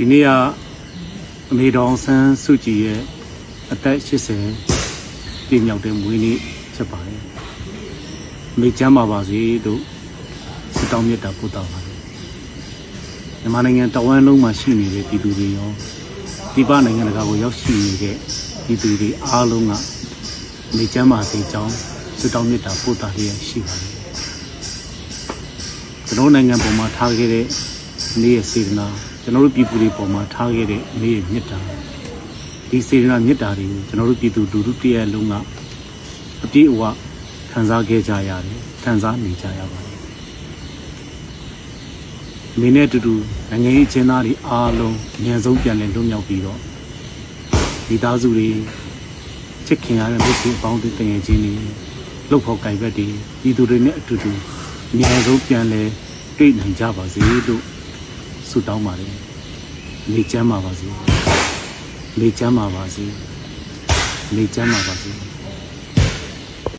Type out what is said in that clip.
ဒီနေ့ကအမေတော်ဆန်းစုကြည်ရဲ့အသက်80ပြည့်မြောက်တဲ့မွေးနေ့ဖြစ်ပါတယ်။အမေကျမ်းပါပါစေလို့ဆုတောင်းမြတ်တာပို့တော်ပါတယ်။မြန်မာနိုင်ငံတဝန်းလုံးမှာရှိနေတဲ့ပြည်သူတွေရောဒီပနိုင်ငံတကာကိုရောက်ရှိနေတဲ့ပြည်သူတွေအားလုံးကအမေကျမ်းပါစေကြောင်းဆုတောင်းမြတ်တာပို့တာလျက်ရှိပါတယ်။ကျွန်တော်နိုင်ငံပေါ်မှာထားခဲ့တဲ့နေ့ရဲ့စေတနာ ကျွန်တော်တို့ပြည်သူတွေပေါ်မှာထားခဲ့တဲ့နေ့ရဲ့မြတ်တာဒီစေတနာမြတ်တာတွေကိုကျွန်တော်တို့ပြည်သူလူထုတရက်လုံးကအပြည့်အဝခံစားခဲ့ကြရတယ်ခံစားနေကြရပါတယ်မင်းနဲ့အတူတူနိုင်ငံရေးအကျဉ်းသားတွေအားလုံးအမြန်ဆုံးပြန်လည်လွတ်မြောက်ပြီးတော့ဒီသားစုတွေချစ်ခင်ရတဲ့မိတ်ဆွေအပေါင်းတွေတည်ငယ်ချင်းတွေလှုပ်ဖော်ကြိုက်ဘက်တွေပြည်သူတွေနဲ့အတူတူအမြန်ဆုံးပြန်လည်တွေ့နိုင်ကြပါစေလို့ ဆုတောင်းပါတယ်နေချမ်းပါပါစေနေချမ်းပါပါစေနေချမ်းပါပါစေ